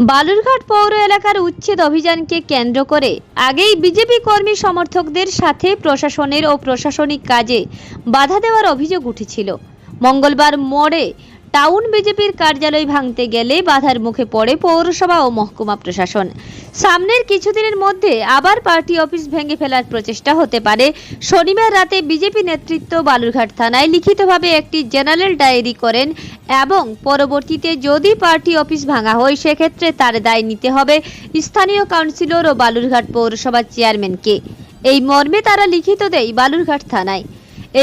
বালুরঘাট পৌর এলাকার উচ্ছেদ অভিযানকে কেন্দ্র করে আগেই বিজেপি কর্মী সমর্থকদের সাথে প্রশাসনের ও প্রশাসনিক কাজে বাধা দেওয়ার অভিযোগ উঠেছিল। মঙ্গলবার মোড়ে টাউন বিজেপির কার্যালয় ভাঙতে গেলে বাধার মুখে পড়ে পৌরসভা ও মহকুমা প্রশাসন। সামনের কিছুদিনের মধ্যে আবার পার্টি অফিস ভেঙে ফেলার প্রচেষ্টা হতে পারে। শনিবার রাতে বিজেপি নেতৃত্ব বালুরঘাট থানায় লিখিতভাবে একটি জেনারেল ডায়েরি করেন এবং পরবর্তীতে যদি পার্টি অফিস ভাঙা হয়, সেক্ষেত্রে তার দায় নিতে হবে স্থানীয় কাউন্সিলর ও বালুরঘাট পৌরসভার চেয়ারম্যানকে। এই মর্মে তারা লিখিত দেয় বালুরঘাট থানায়।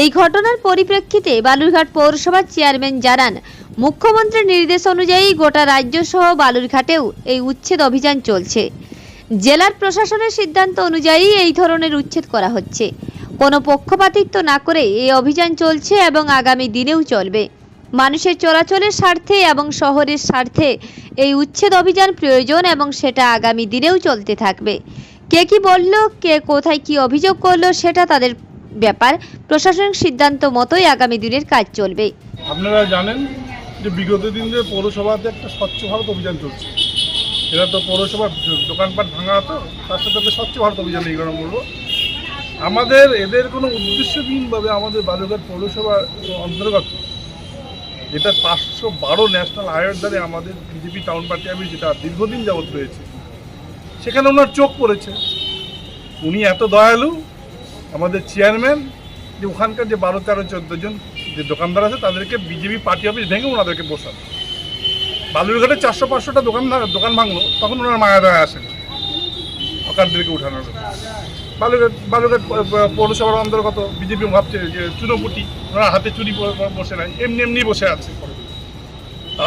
এই ঘটনার পরিপ্রেক্ষিতে বালুরঘাট পৌরসভার চেয়ারম্যান জানান মুখ্যমন্ত্রীর নির্দেশ অনুযায়ী গোটা রাজ্য সহ বালুরঘাটেও এই উচ্ছেদ অভিযান চলছে। জেলার প্রশাসনের সিদ্ধান্ত অনুযায়ী এই ধরনের উচ্ছেদ করা হচ্ছে। কোনো পক্ষপাতিত্ব না করে এই অভিযান চলছে এবং আগামী দিনেও চলবে। মানুষের চলাচলের স্বার্থে এবং শহরের স্বার্থে এই উচ্ছেদ অভিযান প্রয়োজন এবং সেটা আগামী দিনেও চলতে থাকবে। কে কি বলল, কে কোথায় কি অভিযোগ করল সেটা তাদের ব্যাপার। প্রশাসনিক সিদ্ধান্ত মতোই আগামী দিনের কাজ চলবে। আপনারা জানেন যে বিগত দিন ধরে পৌরসভাতে একটা স্বচ্ছ ভারত অভিযান চলছে। এটা তো পৌরসভার দোকানপাট ভাঙা তো, তার সাথে স্বচ্ছ ভারত অভিযান এই কারণে বলব আমাদের এদের কোনো উদ্দেশ্যহীনভাবে আমাদের বালুরঘাট পৌরসভার অন্তর্গত, যেটা পাঁচশো বারো ন্যাশনাল হাইওয়ের দ্বারে আমাদের বিজেপি টাউন পার্টি অফিস, যেটা দীর্ঘদিন যাবৎ রয়েছে, সেখানে ওনার চোখ পড়েছে। উনি এত দয়ালু, আমাদের চেয়ারম্যান, যে ওখানকার যে বারো তেরো চোদ্দ জন যে দোকানদার আছে, তাদেরকে বিজেপি পার্টি অফিস ভেঙে ওনাদেরকে বসান বালুরঘাটে চারশো পাঁচশোটা দোকান দোকান ভাঙলো, তখন ওনার মায়া দয়া আসেন। হকারদেরকে উঠানোর বালুরঘাট বালুরঘাট পৌরসভার অন্তর্গত বিজেপি ভাবছে যে চুনোপুটি, ওনার হাতে চুরি বসে নাই, এমনি এমনি বসে আছে।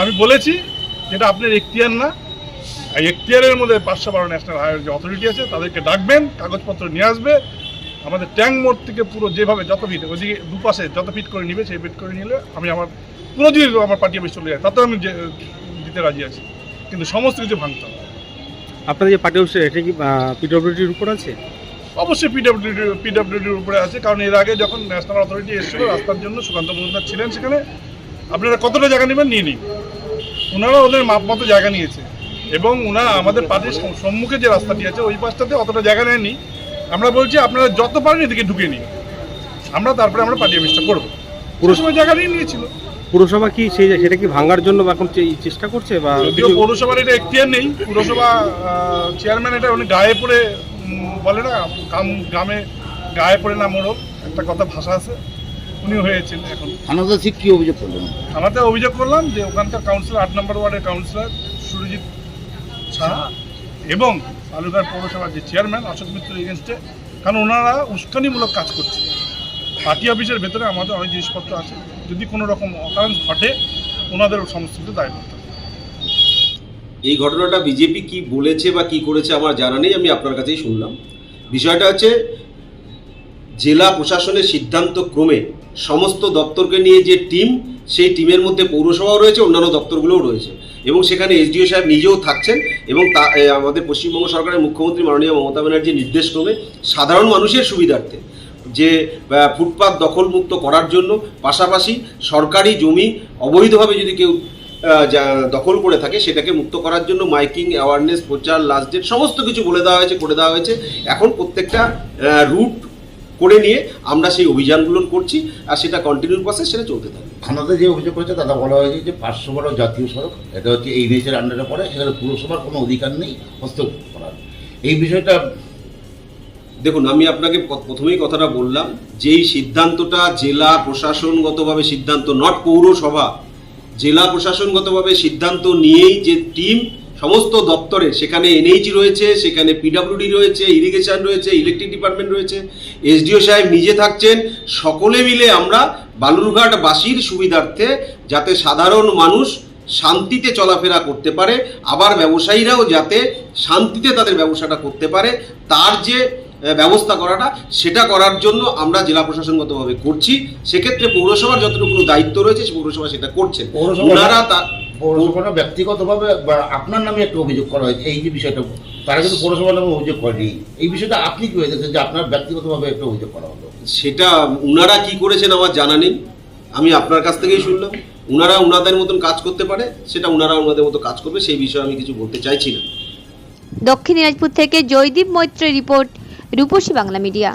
আমি বলেছি, যেটা আপনার এখতিয়ার না এখতিয়ারের মধ্যে পাঁচশো বারো ন্যাশনাল হাইওয়ে যে অথরিটি আছে, তাদেরকে ডাকবেন, কাগজপত্র নিয়ে আসবে আমাদের ট্যাঙ্ক মোড় থেকে পুরো যেভাবে যত ফিট ওইদিকে দুপাশে যত ফিট করে নিবে সেই ফিট করে নিলে আমি আমার পুরো যদি আমার পার্টি অফিস চলে যায়। তাতেও আমি দিতে রাজি আছি। কিন্তু সমস্ত কিছু ভাঙতে হবে। আপনাদের যে পার্টি অফিস এটা কি পিডব্লিউডির উপর আছে? অবশ্যই পিডব্লিউডি পিডব্লিউডির উপরে আছে। কারণ এর আগে যখন ন্যাশনাল অথরিটি এসেছিল রাস্তার জন্য সুকান্ত মজুমদার ছিলেন সেখানে আপনারা কতটা জায়গা নেবেন নিয়ে নিন। ওনারা ওদের মাপ মতো জায়গা নিয়েছে। এবং ওনারা আমাদের পার্টির সম্মুখে যে রাস্তাটি আছে ওই পাশটাতে অতটা জায়গা নেননি। আমরা বলছি আপনারা যত পারেন এদিকে ঢুকে নিন। আমরা তারপরে আমরা পার্টি অফিসটা করব। পুরো সময় জায়গা নিয়ে নিয়েছিল। পুরসভা কি সেই সেটা কি ভাঙার জন্য বা এখন চেষ্টা করছে বা যদিও পৌরসভার এটা এখতিয়ার নেই। পুরসভা চেয়ারম্যান এটা উনি গায়ে পড়ে বলে না গ্রামে গায়ে পড়ে না মোড়ক একটা কথা ভাষা আছে। উনি হয়েছেন এখন। থানাতে ঠিক কী অভিযোগ করলেন? আমাদের অভিযোগ করলাম যে ওখানকার কাউন্সিলর আট নম্বর ওয়ার্ডের কাউন্সিলর সুরজিৎ সাহা এবং আলুঘাট পৌরসভার যে চেয়ারম্যান অশোক মিত্র এগেনস্টে কারণ ওনারা উস্কানিমূলক কাজ করছে। পার্টি অফিসের ভেতরে আমাদের অনেক জিনিসপত্র আছে। যদি কোনো রকম অকারণ ঘটে ওনাদের সমস্ত দায় করতে এই ঘটনাটা বিজেপি কি বলেছে বা কি করেছে আমার জানা নেই, আমি আপনার কাছেই শুনলাম। বিষয়টা হচ্ছে, জেলা প্রশাসনের সিদ্ধান্ত ক্রমে সমস্ত দপ্তরকে নিয়ে যে টিম, সেই টিমের মধ্যে পৌরসভাও রয়েছে, অন্যান্য দপ্তরগুলোও রয়েছে। এবং সেখানে এসডিও সাহেব নিজেও থাকছেন এবং তা আমাদের পশ্চিমবঙ্গ সরকারের মুখ্যমন্ত্রী মাননীয় মমতা ব্যানার্জির নির্দেশ ক্রমে সাধারণ মানুষের সুবিধার্থে যে ফুটপাত দখলমুক্ত করার জন্য পাশাপাশি সরকারি জমি অবৈধভাবে যদি কেউ দখল করে থাকে সেটাকে মুক্ত করার জন্য মাইকিং অ্যাওয়ারনেস প্রচার লাস্ট ডেট সমস্ত কিছু বলে দেওয়া হয়েছে, করে দেওয়া হয়েছে। এখন প্রত্যেকটা রুট করে নিয়ে আমরা সেই অভিযানগুলো করছি আর সেটা কন্টিনিউ প্রসেস সেটা চলতে থাকবে। থানাতে যে অভিযোগ করেছে তাতে বলা হয়েছে যে পাঁচশো বড় জাতীয় সড়ক এটা হচ্ছে এই নেচের আন্ডারে পড়ে সেখানে পুরসভার কোনো অধিকার নেই হস্তক্ষেপ করার। এই বিষয়টা দেখুন আমি আপনাকে প্রথমেই কথাটা বললাম যেই সিদ্ধান্তটা জেলা প্রশাসনগতভাবে সিদ্ধান্ত নট পৌরসভা জেলা প্রশাসনগতভাবে সিদ্ধান্ত নিয়েই যে টিম সমস্ত দপ্তরে সেখানে এনএইচি রয়েছে সেখানে পিডাব্লিউডি রয়েছে ইরিগেশন রয়েছে ইলেকট্রিক ডিপার্টমেন্ট রয়েছে এসডিও সাহেব নিজে থাকছেন সকলে মিলে আমরা বালুরঘাটবাসীর সুবিধার্থে যাতে সাধারণ মানুষ শান্তিতে চলাফেরা করতে পারে আবার ব্যবসায়ীরাও যাতে শান্তিতে তাদের ব্যবসাটা করতে পারে তার যে ব্যবস্থা করাটা সেটা করার জন্য আমরা জেলা প্রশাসনগতভাবে করছি। সেক্ষেত্রে পৌরসভার যতটুকু দায়িত্ব রয়েছে সে পৌরসভা সেটা করছে ওনারা তা পৌরসভাটা ব্যক্তিগতভাবে বা আপনার নামে একটা অভিযোগ করা হয়েছে এই যে বিষয়টা তারা কিন্তু পৌরসভার নামে অভিযোগ করেনি। এই বিষয়টা আপনি কি হয়ে দেখছেন যে আপনার ব্যক্তিগতভাবে একটা অভিযোগ করা হলো? সেটা ওনারা কি করেছেন আমার জানা নেই। আমি আপনার কাছ থেকেই শুনলাম। ওনারা ওনাদের মতন কাজ করতে পারে সেটা ওনারা ওনাদের মতো কাজ করবে সেই বিষয়ে আমি কিছু বলতে চাইছি না। দক্ষিণ দিনাজপুর থেকে জয়দীপ মৈত্রের রিপোর্ট রূপসী বাংলা মিডিয়া।